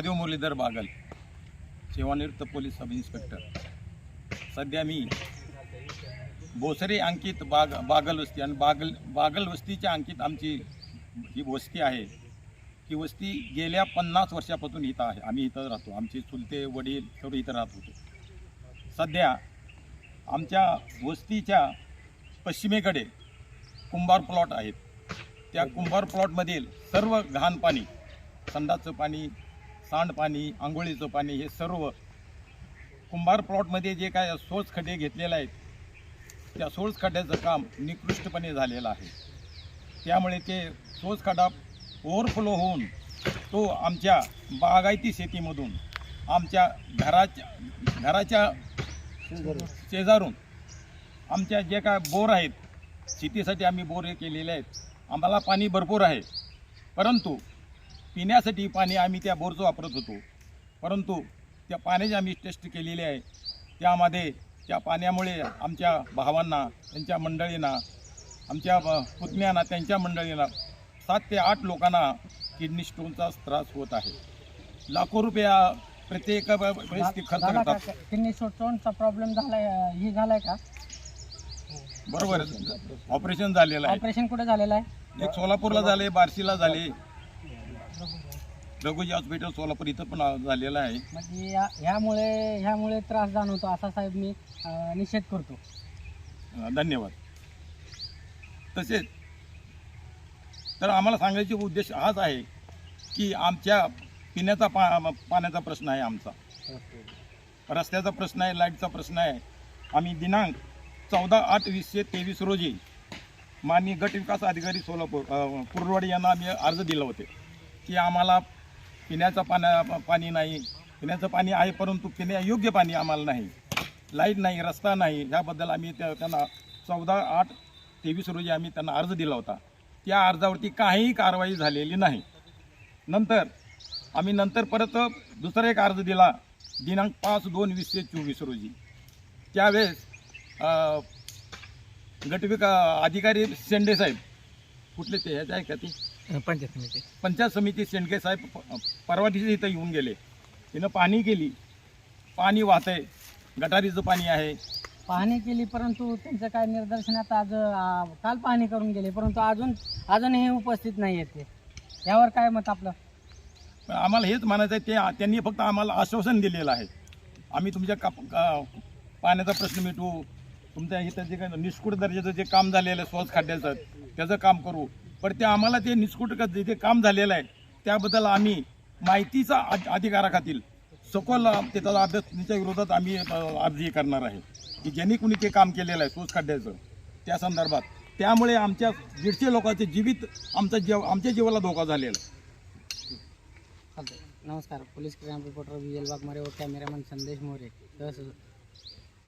महादेव मुरलीधर बागल सेवानिवृत्त police sub inspector सध्या मी भोसरे अंकित बाग बागल वस्ती आणि बागल बागल वस्तीच्या अंकित आमची जी वस्ती आहे ती वस्ती गेल्या पन्नास वर्षापासून इथं आहे. आम्ही इथं राहतो. आमचे चुलते वडील सर्व इथं राहत होतो. सध्या आमच्या वस्तीच्या पश्चिमेकडे कुंभार प्लॉट आहेत. त्या कुंभार प्लॉटमधील सर्व घाण पाणी संडाचं पाणी सांडपाणी आंघोळीचं पाणी हे सर्व कुंभार प्लॉटमध्ये जे काय सोच खड्डे घेतलेले आहेत त्या सोच खड्ड्याचं काम निकृष्टपणे झालेलं आहे. त्यामुळे ते सोच खड्डा ओव्हरफ्लो होऊन तो आमच्या बागायती शेतीमधून आमच्या घराच्या घराच्या शेजारून आमच्या जे काय बोर आहेत शेतीसाठी आम्ही बोर हे केलेले आहेत. आम्हाला पाणी भरपूर आहे. परंतु पिण्यासाठी पाणी आम्ही त्या बोरचं वापरत होतो. परंतु त्या पाण्याची आम्ही टेस्ट केलेली आहे. त्यामध्ये त्या पाण्यामुळे आमच्या भावांना त्यांच्या मंडळींना आमच्या पुतण्यांना त्यांच्या मंडळींना सात ते आठ लोकांना किडनी स्टोनचा त्रास होत आहे. लाखो रुपया प्रत्येक ब- वेळेस ते खर्च करतात. किडनी स्टोनचा प्रॉब्लेम झालाय ही झालाय का? बरोबर ऑपरेशन झालेलं आहे. ऑपरेशन कुठे झालेलं आहे? एक सोलापूरला झाले बार्शीला झाले. रघुजी हॉस्पिटल सोलापूर इथं पण झालेलं आहे. म्हणजे या- ह्यामुळे ह्यामुळे त्रास जाणवतो असा साहेब मी अं, निषेध करतो. अं, धन्यवाद. तसेच तर आम्हाला सांगायचे उद्देश हाच आहे की आमच्या पिण्याचा पा पाण्याचा प्रश्न आहे आमचा. रस्त्याचा प्रश्न आहे लाईटचा प्रश्न आहे. आम्ही दिनांक चौदा आठ वीसशे तेवीस रोजी माननीय गट विकास अधिकारी सोलापूर अं, कुर्डवाडी यांना आम्ही अर्ज दिलं होते. की आम्हाला पिण्याचं पाण्या पाणी नाही. पिण्याचं पाणी आहे परंतु पिण्यायोग्य पाणी आम्हाला नाही. लाइट नाही रस्ता नाही. ह्याबद्दल आम्ही त्या त्यांना चौदा आठ तेवीस रोजी आम्ही त्यांना अर्ज दिला होता. त्या अर्जावरती काहीही कारवाई झालेली नाही. नंतर आम्ही नंतर परत दुसरा एक अर्ज दिला दिनांक पाच दोन वीसशे चोवीस रोजी. त्यावेळेस गटविका अधिकारी शेंडे साहेब कुठले ते? ह्याचे आहे का ते पंचायत समिती. पंचायत समिती शेंडके साहेब प- परवा दिवशी इथं येऊन गेले. तिनं पाणी केली. पाणी वाहतंय. गटारीचं पाणी आहे. पाहणी केली परंतु त्यांचं काय निदर्शनात आज काल पाहणी करून गेले. परंतु अजून अजूनही उपस्थित नाही आहेत ते. यावर काय मत आपलं? पण आम्हाला हेच म्हणायचं आहे ते त्यांनी फक्त आम्हाला आश्वासन दिलेलं आहे. आम्ही तुमच्या का का- पाण्याचा प्रश्न मिटवू. तुमच्या इथं जे काही निष्कुट दर्जाचं जे काम झालेलं आहे स्वच्छ खड्ड्याचं त्याचं काम करू. पण ते आम्हाला ते निष्कुटक क- जे काम झालेलं आहे त्याबद्दल आम्ही माहितीचा अधिकाराखातील सखोल त्याचा अभ्यास त्यांच्या विरोधात आम्ही अर्जी अर्ज हे करणार आहे. की ज्यांनी कुणी ते काम केलेलं आहे सोच खड्ड्याचं त्या संदर्भात. त्यामुळे आमच्या दीडशे लोकांचे जीवित आमचा जीव आमच्या जीवाला धोका झालेला आहे. नमस्कार. Police crime reporter Vijal Waghmare व कॅमेरामॅन संदेश मोरे. तसंच